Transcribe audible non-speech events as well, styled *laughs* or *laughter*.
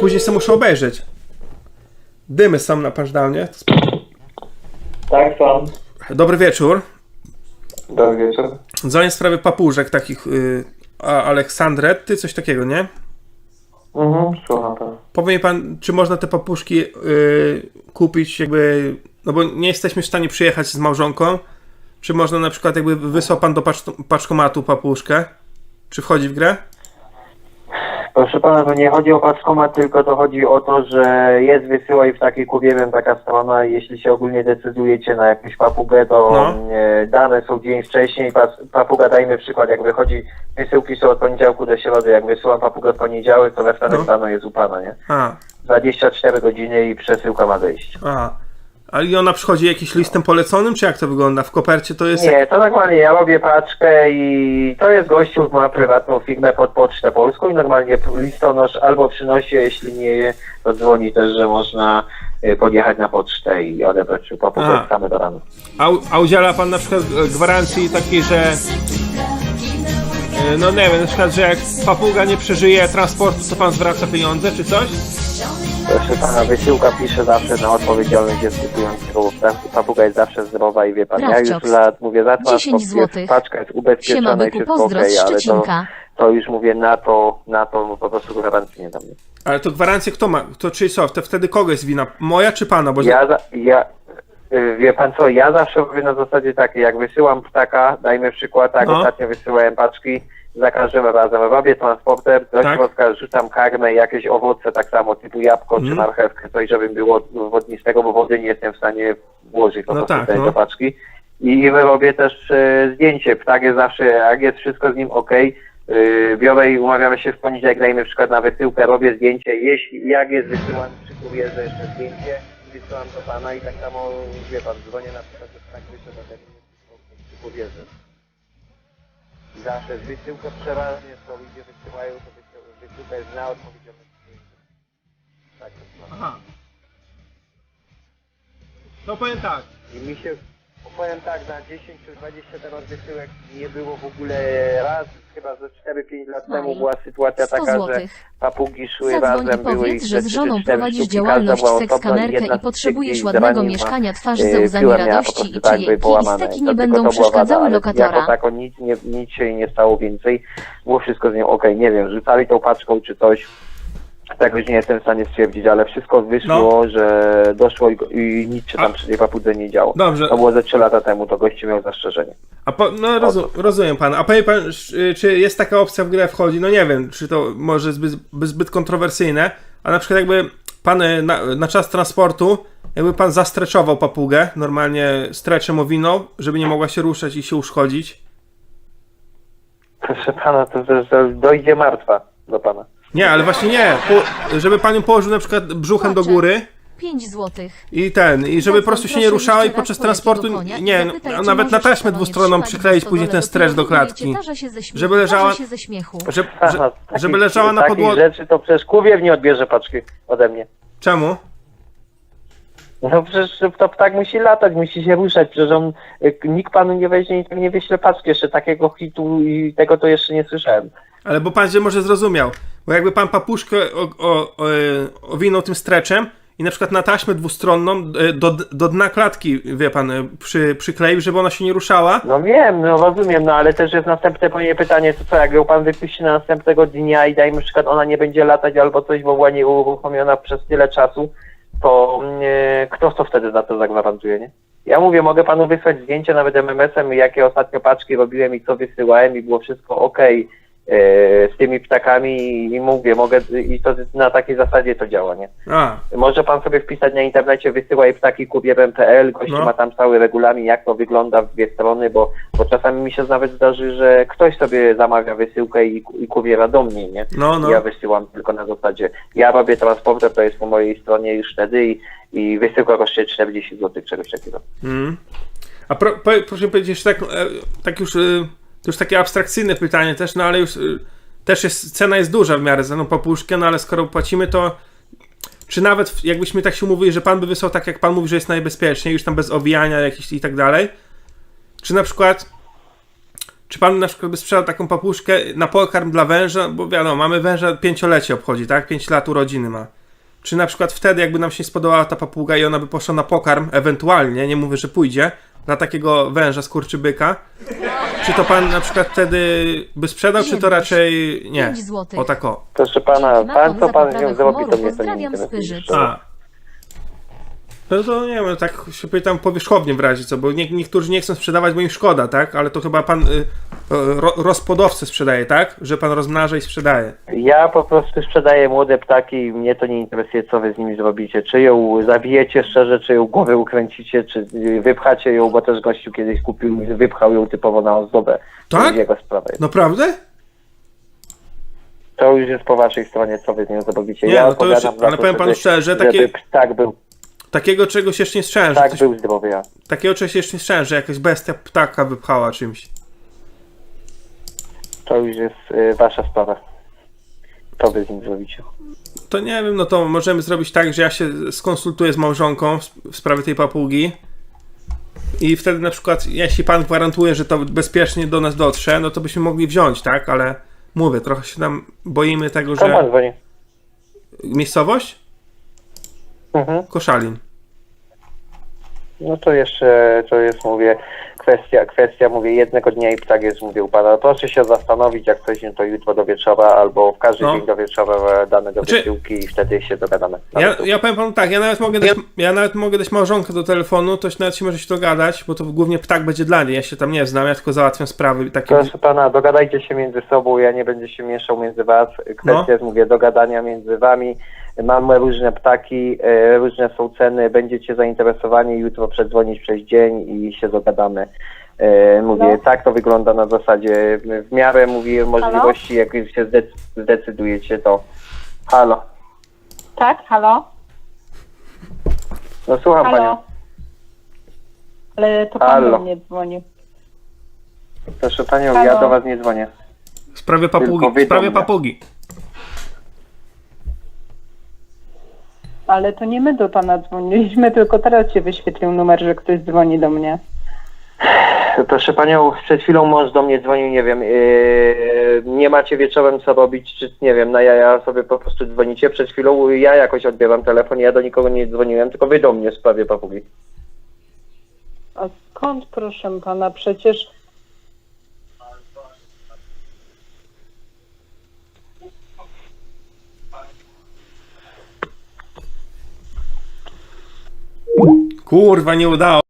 później sobie muszę obejrzeć. Dymy są na pushdownie. Tak, są. Dobry wieczór. Dobry wieczór. Dzwonię w sprawie papużek takich y, a- Aleksandretty, coś takiego, nie? Mhm, słucham pana. Powie mi pan, czy można te papuszki y, kupić jakby, no bo nie jesteśmy w stanie przyjechać z małżonką. Czy można na przykład jakby wysłał pan do pacz- paczkomatu papuszkę? Czy wchodzi w grę? Proszę pana, to nie chodzi o paczkomat, tylko to chodzi o to, że jest wysyłaj w takiej kubierem taka strona i jeśli się ogólnie decydujecie na jakąś papugę, to No. e, dane są dzień wcześniej. Pas, papuga, dajmy przykład, jak wychodzi, wysyłki są od poniedziałku do środy, jak wysyłam papugę w poniedziałek, to we wtorek No. rano jest u pana, nie? A, 24 godziny i przesyłka ma wejść. a. A i ona przychodzi jakimś listem poleconym, czy jak to wygląda? W kopercie to jest... Nie, to normalnie ja robię paczkę i to jest gościu, ma prywatną firmę pod Pocztę Polską i normalnie listonosz albo przynosi, a jeśli nie, to dzwoni też, że można y, podjechać na pocztę i odebrać papugę same do rana. A, a udziela pan na przykład e, gwarancji takiej, że... e, No nie wiem, na przykład, że jak papuga nie przeżyje transportu, to pan zwraca pieniądze, czy coś? Proszę pana, wysyłka pisze zawsze na odpowiedzialność jest kupującego, bo ta papuga jest zawsze zdrowa i wie pan, ja już Krawcioks. lat mówię, za 10 transport jest, złotych. paczka jest Siema ubezpieczona i byku, wszystko pozdro okej, z ale to, Szczecinka. to już mówię na to, na to po prostu gwarancji nie dam. Ale to gwarancję kto ma? To czyli co? To wtedy kogo jest wina? Moja czy pana? Bo Ja, za, ja, y, wie pan co, ja zawsze robię na zasadzie takiej, jak wysyłam ptaka, dajmy przykład, tak, No. ostatnio wysyłałem paczki, za każdym razem robię transporter, do Tak. środka rzucam karmę, jakieś owoce tak samo, typu jabłko Mhm. czy marchewkę, coś, żeby było wodnistego, bo wody nie jestem w stanie włożyć po No prostu tak, no. do paczki. I robię też e, zdjęcie, ptak jest zawsze, jak jest wszystko z nim ok, yy, biorę i umawiamy się w poniedziałek, dajmy przykład na wysyłkę, robię zdjęcie, jeśli, jak jest wysyłane przy kurierze jeszcze zdjęcie, wysyłam do pana i tak samo, wie pan, dzwonię na przykład, że tak wyszedł ode mnie przy kurierze. I Zawsze z wysyłką przeważnie są ludzie wysyłają, to wysył- wysyłka jest na odpowiedzialność klienta. Tak, to. Aha. To powiem tak. I mi się, powiem tak, na 10 czy 20 teraz wysyłek nie było w ogóle raz, chyba ze 4-5 lat Maj. temu była sytuacja 100 taka, że złotych. papugi szły Zadzwoń i razem, były powiedz, ich że z żoną 3-4 prowadzisz działalność sekskanerkę i potrzebujesz ładnego mieszkania, twarz ze łzami radości i tak, czyjej były połamane. steki To nie będą przeszkadzały ale lokatora. Jako tako nic, nie, nic się nie stało więcej, było wszystko z nią okej, nie wiem, rzucali tą paczką czy coś, tego już nie jestem w stanie stwierdzić, ale wszystko wyszło, że doszło i, i nic się tam No. A- przy tej papudze nie działo. Dobrze. To było ze 3 lata temu, to gościu miał zastrzeżenie. A po, no rozum, rozumiem pan. A powie pan, sz- czy jest taka opcja w grę wchodzi? No nie wiem, czy to może zbyt, zbyt kontrowersyjne, a na przykład jakby pan e, na, na czas transportu, jakby pan zastreczował papugę, normalnie streczem owinął, żeby nie mogła się ruszać i się uszkodzić. Proszę pana, to, to, to dojdzie martwa do pana. Nie, ale właśnie nie. Po, żeby pan ją położył na przykład brzuchem do góry 5 złotych. i ten, i żeby po prostu się nie ruszała i podczas po transportu, nie, a nawet na taśmę dwustronną przykleić później ten strecz do klatki. Żeby leżała- tarza się ze śmiechu. Że, Aha, że, takich- żeby leżała na takich podłodze. rzeczy to przecież kuriew nie odbierze paczki ode mnie. Czemu? No przecież to ptak musi latać, musi się ruszać, przecież on, y, nikt panu nie weźmie i tak nie wyśle paczki, jeszcze takiego hitu i tego to jeszcze nie słyszałem. Ale bo pan się może zrozumiał. Bo jakby pan papuszkę o, o, o, owinął tym streczem i na przykład na taśmę dwustronną e, do, do dna klatki, wie pan, e, przy, przykleił, żeby ona się nie ruszała. No wiem, no rozumiem, no ale też jest następne moje pytanie, to co, jak ją pan wypuści na następnego dnia i dajmy przykład ona nie będzie latać albo coś, bo była nieuruchomiona przez tyle czasu, to mm, kto to wtedy za to zagwarantuje, nie? Ja mówię, mogę panu wysłać zdjęcie nawet MMS-em, jakie ostatnio paczki robiłem i co wysyłałem i było wszystko e, z tymi ptakami i mówię, mogę, i to na takiej zasadzie to działa, nie? A, Może pan sobie wpisać na internecie wysyłaj ptaki kurierem.pl, gościu No. ma tam cały regulamin, jak to wygląda w dwie strony, bo, bo czasami mi się nawet zdarzy, że ktoś sobie zamawia wysyłkę i, i kuriera do mnie, nie? no, no. Ja wysyłam tylko na zasadzie, ja robię transporter, to jest po mojej stronie już wtedy i, i wysyłka kosztuje 40 zł, czegoś takiego. Mm. A pro, po, proszę powiedzieć, tak, e, tak już, e, to już takie abstrakcyjne pytanie też, no ale już e, też jest, cena jest duża w miarę za tą papuszkę, no ale skoro płacimy, to czy nawet jakbyśmy tak się umówili, że pan by wysłał tak, jak pan mówi, że jest najbezpieczniej, już tam bez owijania jakichś i tak dalej, czy na przykład czy pan na przykład by sprzedał taką papuszkę na pokarm dla węża, bo wiadomo, mamy węża pięciolecie obchodzi, tak? Pięć lat urodziny ma. Czy na przykład wtedy, jakby nam się spodobała ta papuga i ona by poszła na pokarm, ewentualnie, nie mówię, że pójdzie, dla takiego węża skurczybyka, czy to pan na przykład wtedy by sprzedał, czy to raczej nie? Złotych. O tak o. Proszę pana, pan co pan z nią zrobi, to mnie to nie Pozdrawiam interesuje. Spyrzyc. A. No to nie wiem, tak się pytam powierzchownie w razie co, bo nie, niektórzy nie chcą sprzedawać, bo im szkoda, tak? Ale to chyba pan y, ro, rozpłodowcy sprzedaje, tak? Że pan rozmnaża i sprzedaje. Ja po prostu sprzedaję młode ptaki i mnie to nie interesuje, co wy z nimi zrobicie. Czy ją zabijecie szczerze, czy ją głowę ukręcicie, czy wypchacie ją, bo też gościu kiedyś kupił i wypchał ją typowo na ozdobę. Tak? jego sprawa jest. Naprawdę? To już jest po waszej stronie, co wy z nią zrobicie. Nie, ja no to już- ale powiem panu szczerze, takie- Żeby ptak był, Takiego czegoś jeszcze nie słyszałem, że ptak ktoś, był zdrowy, ja. takiego czegoś jeszcze nie słyszałem, że jakaś bestia ptaka wypchała czymś. To już jest y, wasza sprawa. To wy z nim zrobicie. To nie wiem, no to możemy zrobić tak, że ja się skonsultuję z małżonką w, w sprawie tej papugi. I wtedy na przykład, jeśli pan gwarantuje, że to bezpiecznie do nas dotrze, no to byśmy mogli wziąć, tak? Ale mówię, trochę się tam boimy tego, Skąd pan że... dzwoni? Miejscowość? Mhm. Koszalin. No to jeszcze, to jest, mówię, kwestia, kwestia, mówię, jednego dnia i ptak jest, mówię, u pana. Proszę się zastanowić, jak coś, to jutro do wieczora, albo w każdy No. dzień do wieczora dane do Czy- wysyłki i wtedy się dogadamy. Ja, ja powiem panu tak, ja nawet mogę dać, ja nawet mogę dać małżonkę do telefonu, to się nawet się może się dogadać, bo to głównie ptak będzie dla niej, ja się tam nie znam, ja tylko załatwiam sprawy takie... Proszę pana, dogadajcie się między sobą, ja nie będę się mieszał między was. Kwestia No. jest, mówię, dogadania między wami. Mamy różne ptaki, e, różne są ceny, będziecie zainteresowani, jutro przedzwonić przez dzień i się dogadamy. E, Mówię, No. tak to wygląda na zasadzie, w miarę, mówię, możliwości, jak już się zdec- zdecydujecie, to halo. Tak, halo? No słucham Halo? panią. Ale to pan Halo. do mnie dzwonił. Proszę panią, Halo? ja do was nie dzwonię. W sprawie papugi, w sprawie papugi. Ale to nie my do pana dzwoniliśmy, *laughs* tylko teraz się wyświetlił numer, że ktoś dzwoni do mnie. Proszę panią, przed chwilą mąż do mnie dzwonił, nie wiem, yy, nie macie wieczorem co robić, czy nie wiem, na jaja sobie po prostu dzwonicie. Przed chwilą ja jakoś odbieram telefon, ja do nikogo nie dzwoniłem, tylko wy do mnie w sprawie papugi. A skąd, proszę pana, przecież... Kurwa, nie udało.